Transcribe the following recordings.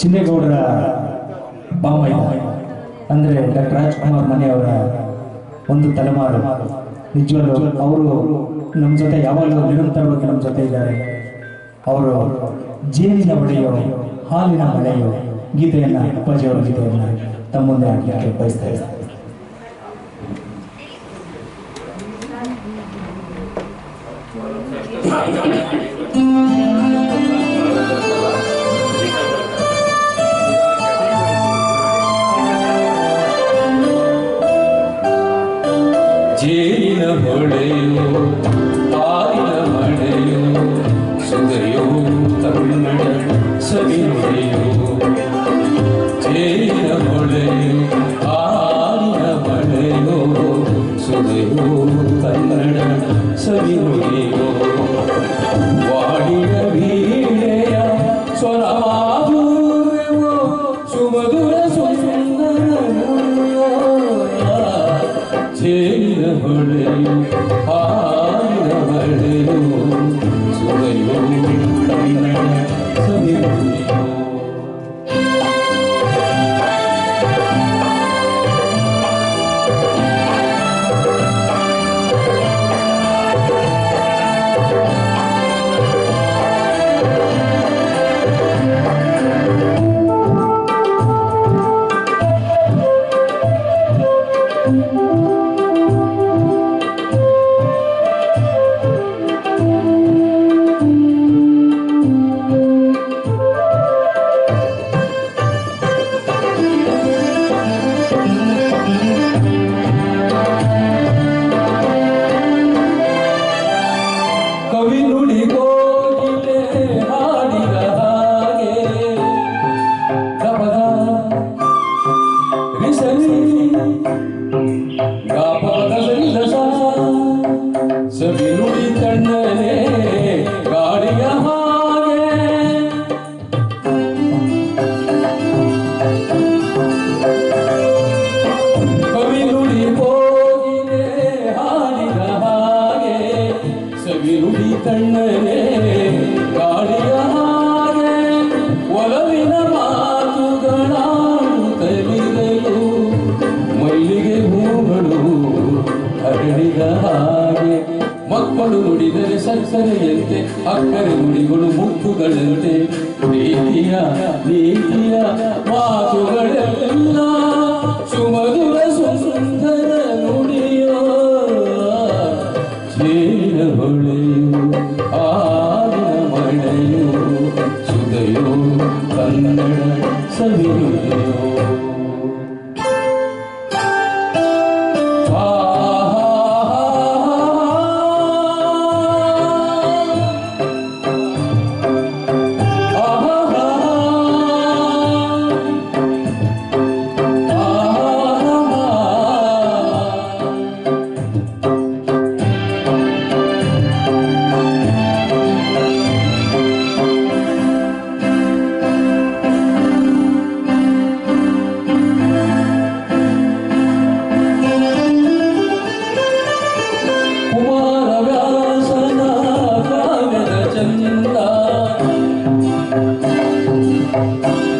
ಚಿನ್ನೇಗೌಡರ ಬಾಮಯ್ಯ ಅಂದರೆ ಡಾಕ್ಟರ್ ರಾಜ್ಕುಮಾರ್ ಮನೆಯವರ ಒಂದು ತಲೆಮಾರು. ನಿಜವಲ್ಲೂ ಅವರು ನಮ್ಮ ಜೊತೆ ಯಾವಾಗಲೂ ನಿರಂತರವಾಗಿ ನಮ್ಮ ಜೊತೆ ಇದ್ದಾರೆ. ಅವರು ಜೇನಿನ ಒಡೆಯೋ, ಹಾಲಿನ ಮಳೆಯೋ, ಗೀತೆಯನ್ನ ಅಪ್ಪಾಜಿಯವರ ಗೀತೆಯನ್ನ ತಮ್ಮೊಂದೇ ಆಗಿ ಬಯಸ್ತಾ ಇದ್ದಾರೆ. you. ಹರಡಿದ ಹಾಗೆ. ಮಕ್ಕಳು ನುಡಿದರೆ ಸಕ್ಕರೆಯಂತೆ ಅಕ್ಕರೆ ನುಡಿಗಳು ಮುತ್ತುಗಳಂತೆ ಪ್ರೀತಿಯ ನೀತಿಯ ಮಾತುಗಳೆಲ್ಲ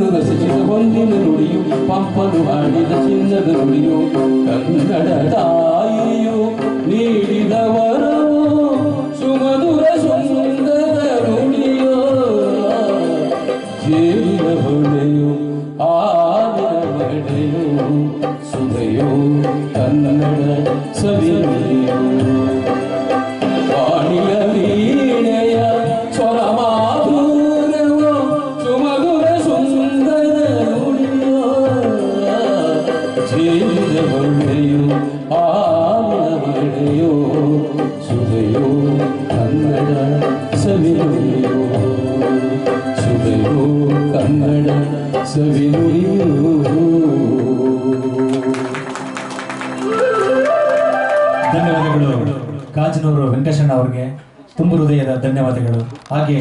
നിറസിച്ച പൊന്നിന് നുടിയും പപ്പനു അടിത ചിന്നത് നുടിയോ കന്നടതായിയോ നീടിതവരോ സുമധുര സുന്ദര നുടിയോ ചേരിലവളെയോ ആദിലവളെയോ സുതയോ കന്നട സവിയോ ಧನ್ಯವಾದಗಳು. ಕಾಜನೂರು ವೆಂಕಟೇಶಣ್ಣ ಅವರಿಗೆ ತುಂಬ ಹೃದಯದ ಧನ್ಯವಾದಗಳು. ಹಾಗೆ